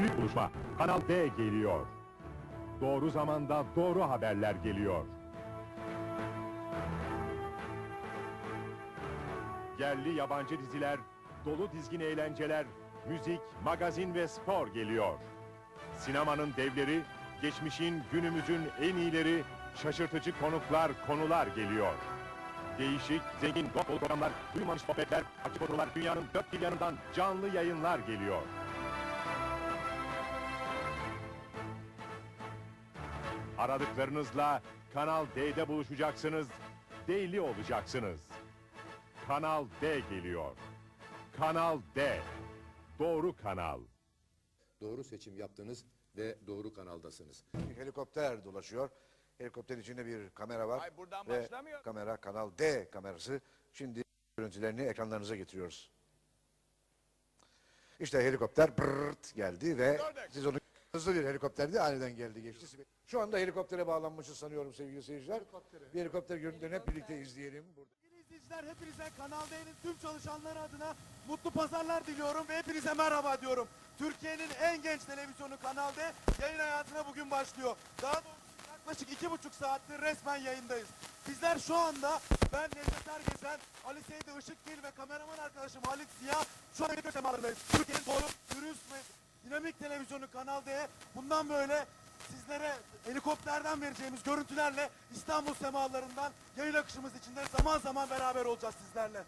büyük buluşma Kanal D geliyor. Doğru zamanda doğru haberler geliyor. Yerli yabancı diziler, dolu dizgin eğlenceler, müzik, magazin ve spor geliyor. Sinemanın devleri, geçmişin, günümüzün en iyileri, şaşırtıcı konuklar, konular geliyor. Değişik, zengin, dolu programlar, duymamış sohbetler, açık oturumlar, dünyanın dört bir yanından canlı yayınlar geliyor. Aradıklarınızla Kanal D'de buluşacaksınız, D'li olacaksınız. Kanal D geliyor. Kanal D. Doğru kanal. Doğru seçim yaptınız ve doğru kanaldasınız. Bir helikopter dolaşıyor. Helikopterin içinde bir kamera var. Ay, buradan ve başlamıyor. kamera Kanal D kamerası. Şimdi görüntülerini ekranlarınıza getiriyoruz. İşte helikopter brrrt geldi ve Gördük. siz onu hızlı bir helikopterdi aniden geldi geçti. Şu anda helikoptere bağlanmışız sanıyorum sevgili seyirciler. Bir helikopter görüntülerini hep birlikte izleyelim. Burada. Sevgili izleyiciler hepinize Kanal D'nin tüm çalışanları adına mutlu pazarlar diliyorum ve hepinize merhaba diyorum. Türkiye'nin en genç televizyonu Kanal D yayın hayatına bugün başlıyor. Daha doğrusu yaklaşık iki buçuk saattir resmen yayındayız. Bizler şu anda ben Necdet Ergezen, Ali Seydi Işıkgil ve kameraman arkadaşım Halit Ziya şu an temalarındayız. Türkiye'nin doğru, dürüst dinamik televizyonu Kanal D'ye bundan böyle sizlere helikopterden vereceğimiz görüntülerle İstanbul semalarından yayın akışımız içinde zaman zaman beraber olacağız sizlerle.